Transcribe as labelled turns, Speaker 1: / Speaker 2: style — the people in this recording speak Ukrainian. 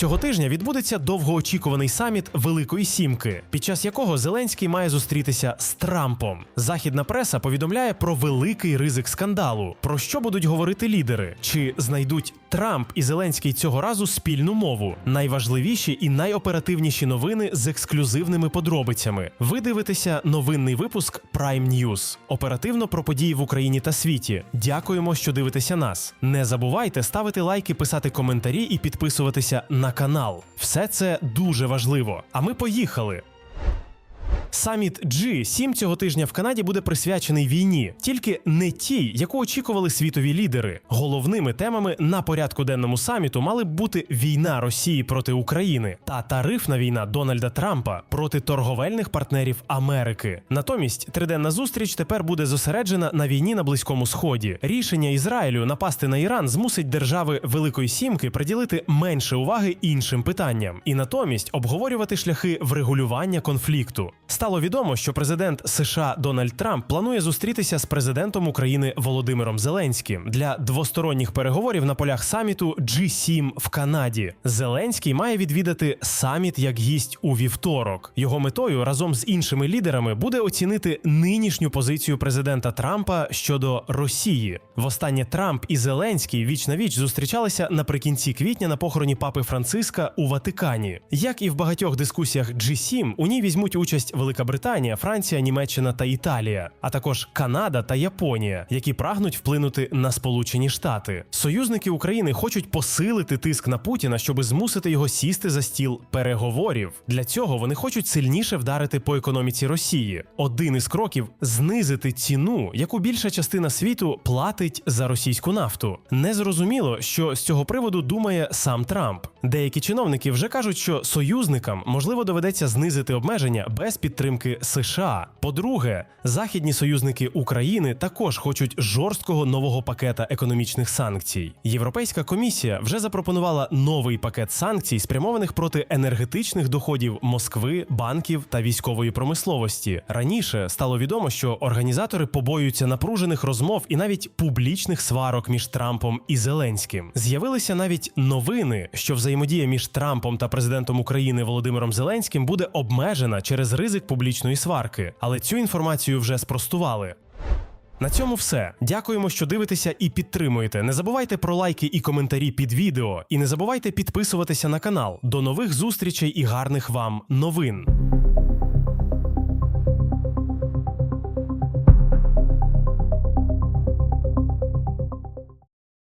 Speaker 1: Цього тижня відбудеться довгоочікуваний саміт Великої Сімки, під час якого Зеленський має зустрітися з Трампом. Західна преса повідомляє про великий ризик скандалу. Про що будуть говорити лідери? Чи знайдуть Трамп і Зеленський цього разу спільну мову? Найважливіші і найоперативніші новини з ексклюзивними подробицями. Ви дивитеся новинний випуск Prime News. Оперативно про події в Україні та світі. Дякуємо, що дивитеся нас. Не забувайте ставити лайки, писати коментарі і підписуватися на канал. Все це дуже важливо. А ми поїхали. Саміт G7 цього тижня в Канаді буде присвячений війні, тільки не тій, яку очікували світові лідери. Головними темами на порядку денному саміту мали б бути війна Росії проти України та тарифна війна Дональда Трампа проти торговельних партнерів Америки. Натомість триденна зустріч тепер буде зосереджена на війні на Близькому Сході. Рішення Ізраїлю напасти на Іран змусить держави Великої Сімки приділити менше уваги іншим питанням і натомість обговорювати шляхи врегулювання конфлікту. Стало відомо, що президент США Дональд Трамп планує зустрітися з президентом України Володимиром Зеленським для двосторонніх переговорів на полях саміту G7 в Канаді. Зеленський має відвідати саміт як гість у вівторок. Його метою разом з іншими лідерами буде оцінити нинішню позицію президента Трампа щодо Росії. Востаннє Трамп і Зеленський віч на віч зустрічалися наприкінці квітня на похороні папи Франциска у Ватикані. Як і в багатьох дискусіях G7, у ній візьмуть участь Велика Франція, Німеччина та Італія, а також Канада та Японія, які прагнуть вплинути на Сполучені Штати. Союзники України хочуть посилити тиск на Путіна, щоб змусити його сісти за стіл переговорів. Для цього вони хочуть сильніше вдарити по економіці Росії. Один із кроків знизити ціну, яку більша частина світу платить за російську нафту. Незрозуміло, що з цього приводу думає сам Трамп. Деякі чиновники вже кажуть, що союзникам можливо доведеться знизити обмеження без підтримки США. По-друге, західні союзники України також хочуть жорсткого нового пакета економічних санкцій. Європейська комісія вже запропонувала новий пакет санкцій, спрямованих проти енергетичних доходів Москви, банків та військової промисловості. Раніше стало відомо, що організатори побоюються напружених розмов і навіть публічних сварок між Трампом і Зеленським. З'явилися навіть новини, що взаємодія між Трампом та президентом України Володимиром Зеленським буде обмежена через ризик публічної сварки, але цю інформацію вже спростували. На цьому все. Дякуємо, що дивитеся і підтримуєте. Не забувайте про лайки і коментарі під відео. І не забувайте підписуватися на канал. До нових зустрічей і гарних вам новин.